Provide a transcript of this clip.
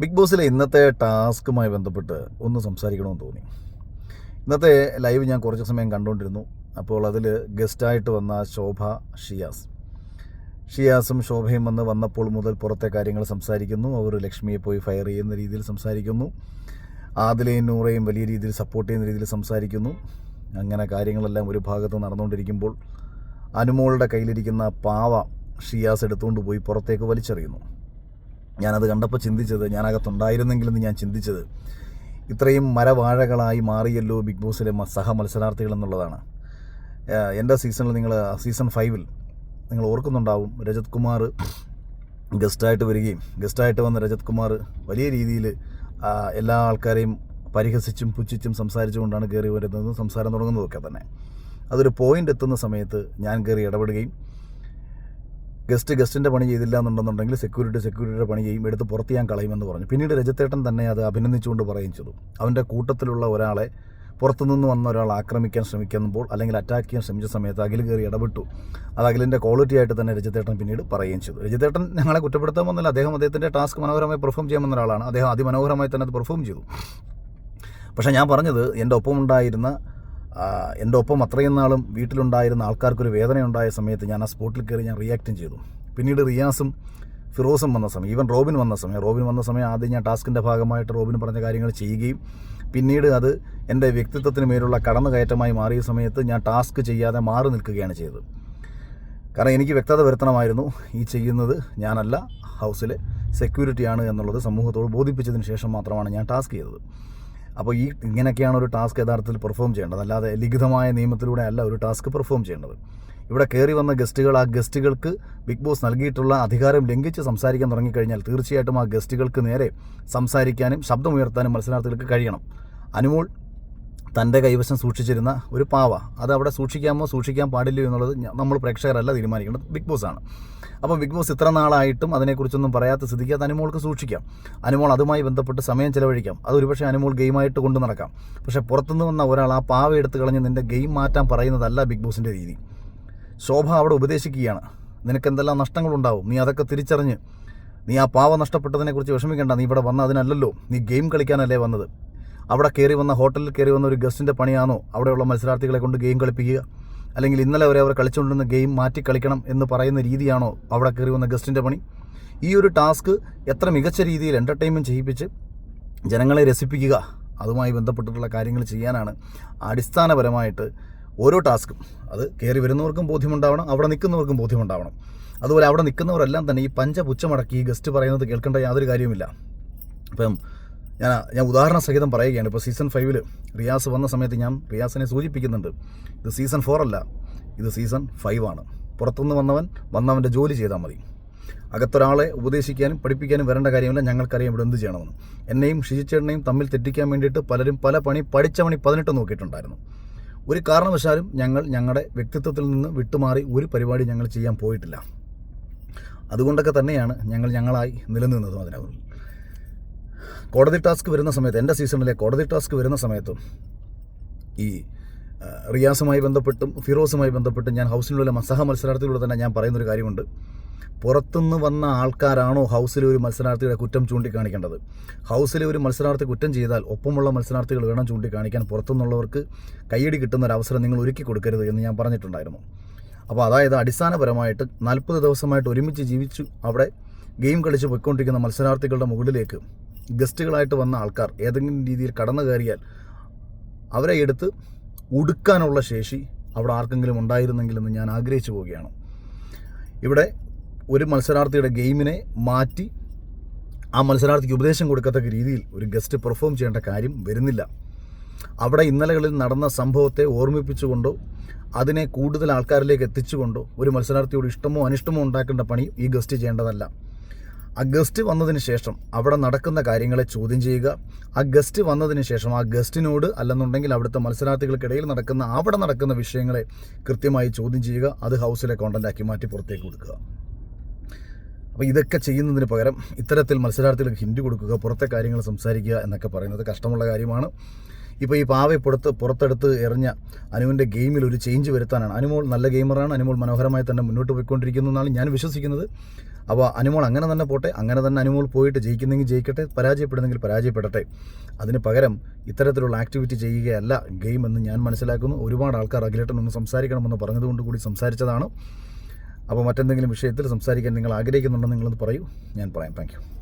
Big ബോസിലെ ഇന്നത്തെ ടാസ്കുമായി ബന്ധപ്പെട്ട് ഒന്ന് സംസാരിക്കണമെന്ന് തോന്നി. ഇന്നത്തെ ലൈവ് ഞാൻ കുറച്ച് സമയം കണ്ടുകൊണ്ടിരുന്നു അപ്പോൾ അതിൽ ഗസ്റ്റായിട്ട് വന്ന ശോഭ ഷിയാസ്. ഷിയാസും ശോഭയും വന്ന് വന്നപ്പോൾ മുതൽ പുറത്തെ കാര്യങ്ങൾ സംസാരിക്കുന്നു. അവർ ലക്ഷ്മിയെ പോയി ഫയർ ചെയ്യുന്ന രീതിയിൽ സംസാരിക്കുന്നു. ആദിലയും നൂറയും വലിയ രീതിയിൽ സപ്പോർട്ട് ചെയ്യുന്ന രീതിയിൽ സംസാരിക്കുന്നു. അങ്ങനെ കാര്യങ്ങളെല്ലാം ഒരു ഭാഗത്ത് നടന്നുകൊണ്ടിരിക്കുമ്പോൾ അനുമോളുടെ കയ്യിലിരിക്കുന്ന പാവ ഷിയാസ് എടുത്തുകൊണ്ട് പോയി പുറത്തേക്ക് വലിച്ചെറിയുന്നു. ഞാനത് കണ്ടപ്പോൾ ചിന്തിച്ചത് ഞാനകത്തുണ്ടായിരുന്നെങ്കിലെന്ന് ഞാൻ ചിന്തിച്ചത്. ഇത്രയും മരവാഴകളായി മാറിയല്ലോ ബിഗ് ബോസിലെ സഹ മത്സരാർത്ഥികൾ എന്നുള്ളതാണ്. എന്റെ സീസണിൽ നിങ്ങൾ സീസൺ ഫൈവിൽ നിങ്ങൾ ഓർക്കുന്നുണ്ടാവും രജത് കുമാർ ഗസ്റ്റായിട്ട് വരികയും ഗസ്റ്റായിട്ട് വന്ന രജത് കുമാർ വലിയ രീതിയിൽ എല്ലാ ആൾക്കാരെയും പരിഹസിച്ചും പുച്ഛിച്ചും സംസാരിച്ചുകൊണ്ടാണ് കയറി വരുന്നതും സംസാരം തുടങ്ങുന്നതൊക്കെ തന്നെ. അതൊരു പോയിന്റ് എത്തുന്ന സമയത്ത് ഞാൻ കയറി ഇടപെടുകയും ഗസ്റ്റ് ഗസ്റ്റിന്റെ പണി ചെയ്തില്ല എന്നുണ്ടെന്നുണ്ടെങ്കിൽ സെക്യൂരിറ്റി സെക്യൂരിറ്റിയുടെ പണി ചെയ്യും എടുത്ത് പുറത്ത് ഞാൻ കളയുമെന്ന് പറഞ്ഞു. പിന്നീട് രജത്തേട്ടൻ തന്നെ അത് അഭിനന്ദിച്ചുകൊണ്ട് പറയുകയും ചെയ്തു. അവന്റെ കൂട്ടത്തിലുള്ള ഒരാളെ പുറത്തുനിന്ന് വന്ന ഒരാൾ ആക്രമിക്കാൻ ശ്രമിക്കുമ്പോൾ അല്ലെങ്കിൽ അറ്റാക്ക് ചെയ്യാൻ ശ്രമിച്ച സമയത്ത് അഖിൽ കയറി ഇടപെട്ടു. അത് അഖിലിന്റെ ക്വാളിറ്റി ആയിട്ട് തന്നെ രജിതേട്ടൻ പിന്നീട് പറയുകയും ചെയ്തു. രജിതേട്ടൻ ഞങ്ങളെ കുറ്റപ്പെടുത്താൻ വന്നില്ല. അദ്ദേഹം അദ്ദേഹത്തിന്റെ ടാസ്ക് മനോഹരമായി പെർഫോം ചെയ്യാൻ വന്ന ഒരാളാണ്. അദ്ദേഹം അതിമനോഹരമായി തന്നെ അത് പെർഫോം ചെയ്തു. പക്ഷേ ഞാൻ പറഞ്ഞത് എന്റെ ഒപ്പം ഉണ്ടായിരുന്ന ആ, എന്റെ ഒപ്പം അത്രയും നാളും വീട്ടിലുണ്ടായിരുന്ന ആൾക്കാർക്കൊരു വേദന ഉണ്ടായ സമയത്ത് ഞാൻ ആ സ്പോട്ടിൽ കയറി ഞാൻ റിയാക്റ്റും ചെയ്തു. പിന്നീട് റിയാസും ഫിറോസും വന്ന സമയം ഈവൻ റോബിൻ വന്ന സമയം റോബിൻ വന്ന സമയം ആദ്യം ഞാൻ ടാസ്കിന്റെ ഭാഗമായിട്ട് റോബിൻ പറഞ്ഞ കാര്യങ്ങൾ ചെയ്യുകയും പിന്നീട് അത് എന്റെ വ്യക്തിത്വത്തിന് മേലുള്ള കടന്നുകയറ്റമായി മാറിയ സമയത്ത് ഞാൻ ടാസ്ക് ചെയ്യാതെ മാറി നിൽക്കുകയാണ് ചെയ്തത്. കാരണം എനിക്ക് വ്യക്തത വരുത്തണമായിരുന്നു ഈ ചെയ്യുന്നത് ഞാനല്ല ഹൗസിലെ സെക്യൂരിറ്റിയാണ് എന്നുള്ളത് സമൂഹത്തോട് ബോധിപ്പിച്ചതിന് ശേഷം മാത്രമാണ് ഞാൻ ടാസ്ക് ചെയ്തത്. അപ്പോൾ ഈ ഇങ്ങനെയൊക്കെയാണ് ഒരു ടാസ്ക് യഥാർത്ഥത്തിൽ പെർഫോം ചെയ്യേണ്ടത്. അല്ലാതെ ലിഖിതമായ നിയമത്തിലൂടെ അല്ല ഒരു ടാസ്ക് പെർഫോം ചെയ്യേണ്ടത്. ഇവിടെ കയറി വന്ന ഗസ്റ്റുകൾ ആ ഗസ്റ്റുകൾക്ക് ബിഗ് ബോസ് നൽകിയിട്ടുള്ള അധികാരം ലംഘിച്ച് സംസാരിക്കാൻ തുടങ്ങിക്കഴിഞ്ഞാൽ തീർച്ചയായിട്ടും ആ ഗസ്റ്റുകൾക്ക് നേരെ സംസാരിക്കാനും ശബ്ദമുയർത്താനും മത്സരാർത്ഥികൾക്ക് കഴിയണം. അനുമോൾ തന്റെ കൈവശം സൂക്ഷിച്ചിരുന്ന ഒരു പാവ. അത് അവിടെ സൂക്ഷിക്കാമോ സൂക്ഷിക്കാൻ പാടില്ലയോ എന്നുള്ളത് നമ്മൾ പ്രേക്ഷകരല്ല തീരുമാനിക്കേണ്ടത് ബിഗ് ബോസ് ആണ് അപ്പം ബിഗ് ബോസ് ഇത്ര നാളായിട്ടും അതിനെക്കുറിച്ചൊന്നും പറയാത്ത സ്ഥിതിക്ക് അത് അനുമോൾക്ക് സൂക്ഷിക്കാം. അനുമോൾ അതുമായി ബന്ധപ്പെട്ട് സമയം ചെലവഴിക്കാം. അത് ഒരുപക്ഷെ അനുമോൾ ഗെയിമായിട്ട് കൊണ്ടു നടക്കാം. പക്ഷേ പുറത്തുനിന്ന് വന്ന ഒരാൾ ആ പാവ എടുത്ത് കളഞ്ഞ് നിന്റെ ഗെയിം മാറ്റാൻ പറയുന്നതല്ല ബിഗ് ബോസിന്റെ രീതി. ശോഭ അവിടെ ഉപദേശിക്കുകയാണ്. നിനക്ക് എന്തെല്ലാം നഷ്ടങ്ങളുണ്ടാവും? നീ അതൊക്കെ തിരിച്ചറിഞ്ഞ്. നീ ആ പാവ നഷ്ടപ്പെട്ടതിനെക്കുറിച്ച് വിഷമിക്കേണ്ട. നീ ഇവിടെ വന്ന അതിനല്ലല്ലോ. നീ ഗെയിം കളിക്കാനല്ലേ വന്നത്. അവിടെ കയറി വന്ന ഹോട്ടലിൽ കയറി വന്ന ഒരു ഗസ്റ്റിന്റെ പണിയാണോ? അവിടെയുള്ള മത്സരാർത്ഥികളെ കൊണ്ട് ഗെയിം കളിപ്പിക്കുക. അല്ലെങ്കിൽ ഇന്നലെ വരെ അവർ കളിച്ചുകൊണ്ടിരുന്ന ഗെയിം മാറ്റി കളിക്കണം എന്ന് പറയുന്ന രീതിയാണോ അവിടെ കയറി വന്ന ഗസ്റ്റിന്റെ പണി? ഈ ഒരു ടാസ്ക് എത്ര മികച്ച രീതിയിൽ എന്റർടൈൻമെന്റ് ചെയ്യിപ്പിച്ച് ജനങ്ങളെ രസിപ്പിക്കുക അതുമായി ബന്ധപ്പെട്ടിട്ടുള്ള കാര്യങ്ങൾ ചെയ്യാനാണ് അടിസ്ഥാനപരമായിട്ട് ഓരോ ടാസ്ക്കും അത് കയറി വരുന്നവർക്കും ബോധ്യമുണ്ടാവണം അവിടെ നിൽക്കുന്നവർക്കും ബോധ്യമുണ്ടാവണം. അതുപോലെ അവിടെ നിൽക്കുന്നവരെല്ലാം തന്നെ ഈ പഞ്ചപുച്ചമടക്കി ഈ ഗസ്റ്റ് പറയുന്നത് കേൾക്കേണ്ട യാതൊരു കാര്യവുമില്ല. ഇപ്പം ഞാൻ ഞാൻ ഉദാഹരണ സഹിതം പറയുകയാണ്. ഇപ്പോൾ സീസൺ ഫൈവിൽ റിയാസ് വന്ന സമയത്ത് ഞാൻ റിയാസിനെ സൂചിപ്പിക്കുന്നുണ്ട്. ഇത് സീസൺ ഫോർ അല്ല. ഇത് സീസൺ ഫൈവ് ആണ്. പുറത്തുനിന്ന് വന്നവൻ വന്നവന്റെ ജോലി ചെയ്താൽ മതി. അകത്തൊരാളെ ഉപദേശിക്കാനും പഠിപ്പിക്കാനും വരേണ്ട കാര്യമില്ല. ഞങ്ങൾക്കറിയാം ഇവിടെ എന്ത് ചെയ്യണമെന്ന്. എന്നെയും ഷിജിച്ചേട്ടനെയും തമ്മിൽ തെറ്റിക്കാൻ വേണ്ടിയിട്ട് പലരും പല പണി പഠിച്ച പണി പതിനെട്ട് നോക്കിയിട്ടുണ്ടായിരുന്നു. ഒരു കാരണവശാലും ഞങ്ങൾ ഞങ്ങളുടെ വ്യക്തിത്വത്തിൽ നിന്ന് വിട്ടുമാറി ഒരു പരിപാടി ഞങ്ങൾ ചെയ്യാൻ പോയിട്ടില്ല. അതുകൊണ്ടൊക്കെ തന്നെയാണ് ഞങ്ങൾ ഞങ്ങളായി നിലനിന്നതും അതിനകത്ത്. കോടതി ടാസ്ക് വരുന്ന സമയത്ത് എന്റെ സീസണിലെ കോടതി ടാസ്ക് വരുന്ന സമയത്തും ഈ റിയാസുമായി ബന്ധപ്പെട്ടും ഫിറോസുമായി ബന്ധപ്പെട്ടും ഞാൻ ഹൗസിലുള്ള സഹ മത്സരാർത്ഥികളോട് തന്നെ ഞാൻ പറയുന്നൊരു കാര്യമുണ്ട്. പുറത്തുനിന്ന് വന്ന ആൾക്കാരാണോ ഹൗസിലെ ഒരു മത്സരാർത്ഥിയുടെ കുറ്റം ചൂണ്ടിക്കാണിക്കേണ്ടത്? ഹൗസിലെ ഒരു മത്സരാർത്ഥി കുറ്റം ചെയ്താൽ ഒപ്പമുള്ള മത്സരാർത്ഥികൾ വേണം ചൂണ്ടിക്കാണിക്കാൻ. പുറത്തുനിന്നുള്ളവർക്ക് കയ്യടി കിട്ടുന്ന ഒരു അവസരം നിങ്ങൾ ഒരുക്കി കൊടുക്കരുത് എന്ന് ഞാൻ പറഞ്ഞിട്ടുണ്ടായിരുന്നു. അപ്പോൾ അതായത് അടിസ്ഥാനപരമായിട്ട് നാൽപ്പത് ദിവസമായിട്ട് ഒരുമിച്ച് ജീവിച്ചു അവിടെ ഗെയിം കളിച്ച് പോയിക്കൊണ്ടിരിക്കുന്ന മത്സരാർത്ഥികളുടെ മുകളിലേക്ക് ഗസ്റ്റുകളായിട്ട് വന്ന ആൾക്കാർ ഏതെങ്കിലും രീതിയിൽ കടന്നു കയറിയാൽ അവരെ എടുത്ത് ഉടുക്കാനുള്ള ശേഷി അവിടെ ആർക്കെങ്കിലും ഉണ്ടായിരുന്നെങ്കിൽ എന്ന് ഞാൻ ആഗ്രഹിച്ചു പോവുകയാണ്. ഇവിടെ ഒരു മത്സരാർത്ഥിയുടെ ഗെയിമിനെ മാറ്റി ആ മത്സരാർത്ഥിക്ക് ഉപദേശം കൊടുക്കത്തക്ക രീതിയിൽ ഒരു ഗസ്റ്റ് പെർഫോം ചെയ്യേണ്ട കാര്യം വരുന്നില്ല. അവിടെ ഇന്നലകളിൽ നടന്ന സംഭവത്തെ ഓർമ്മിപ്പിച്ചുകൊണ്ടോ അതിനെ കൂടുതൽ ആൾക്കാരിലേക്ക് എത്തിച്ചുകൊണ്ടോ ഒരു മത്സരാർത്ഥിയോട് ഇഷ്ടമോ അനിഷ്ടമോ ഉണ്ടാക്കേണ്ട പണി ഈ ഗസ്റ്റ് ചെയ്യേണ്ടതല്ല. ആ ഗസ്റ്റ് വന്നതിന് ശേഷം അവിടെ നടക്കുന്ന കാര്യങ്ങളെ ചോദ്യം ചെയ്യുക. ആ ഗസ്റ്റ് വന്നതിന് ശേഷം ആ ഗസ്റ്റിനോട് അല്ലെന്നുണ്ടെങ്കിൽ അവിടുത്തെ മത്സരാർത്ഥികൾക്കിടയിൽ നടക്കുന്ന അവിടെ നടക്കുന്ന വിഷയങ്ങളെ കൃത്യമായി ചോദ്യം ചെയ്യുക. അത് ഹൗസിലെ കോണ്ടന്റാക്കി മാറ്റി പുറത്തേക്ക് കൊടുക്കുക. അപ്പോൾ ഇതൊക്കെ ചെയ്യുന്നതിന് പകരം ഇത്തരത്തിൽ മത്സരാർത്ഥികൾക്ക് ഹിൻഡ് കൊടുക്കുക പുറത്തെ കാര്യങ്ങൾ സംസാരിക്കുക എന്നൊക്കെ പറയുന്നത് കഷ്ടമുള്ള കാര്യമാണ്. ഇപ്പോൾ ഈ പാവയെ പുറത്ത് പുറത്തെടുത്ത് എറിഞ്ഞ അനുവിന്റെ ഗെയിമിൽ ഒരു ചേഞ്ച് വരുത്താനാണ്. അനുമോൾ നല്ല ഗെയിമറാണ്. അനുമോൾ മനോഹരമായി തന്നെ മുന്നോട്ട് പോയിക്കൊണ്ടിരിക്കുന്നു എന്നാണ് ഞാൻ വിശ്വസിക്കുന്നത്. അപ്പോൾ അനുമോൾ അങ്ങനെ തന്നെ പോട്ടെ അങ്ങനെ തന്നെ അനുമോൾ പോയിട്ട് ജയിക്കുന്നെങ്കിൽ ജയിക്കട്ടെ പരാജയപ്പെടുന്നെങ്കിൽ പരാജയപ്പെടട്ടെ. അതിന് പകരം ഇത്തരത്തിലുള്ള ആക്ടിവിറ്റി ചെയ്യുകയല്ല ഗെയിം എന്ന് ഞാൻ മനസ്സിലാക്കുന്നു. ഒരുപാട് ആൾക്കാർ അഖിലേട്ടൻ ഒന്ന് സംസാരിക്കണമെന്ന് പറഞ്ഞതുകൊണ്ട് കൂടി സംസാരിച്ചതാണ്. അപ്പോൾ മറ്റെന്തെങ്കിലും വിഷയത്തിൽ സംസാരിക്കാൻ നിങ്ങൾ ആഗ്രഹിക്കുന്നുണ്ടെന്ന് നിങ്ങളത് പറയൂ. ഞാൻ പറയാം. താങ്ക്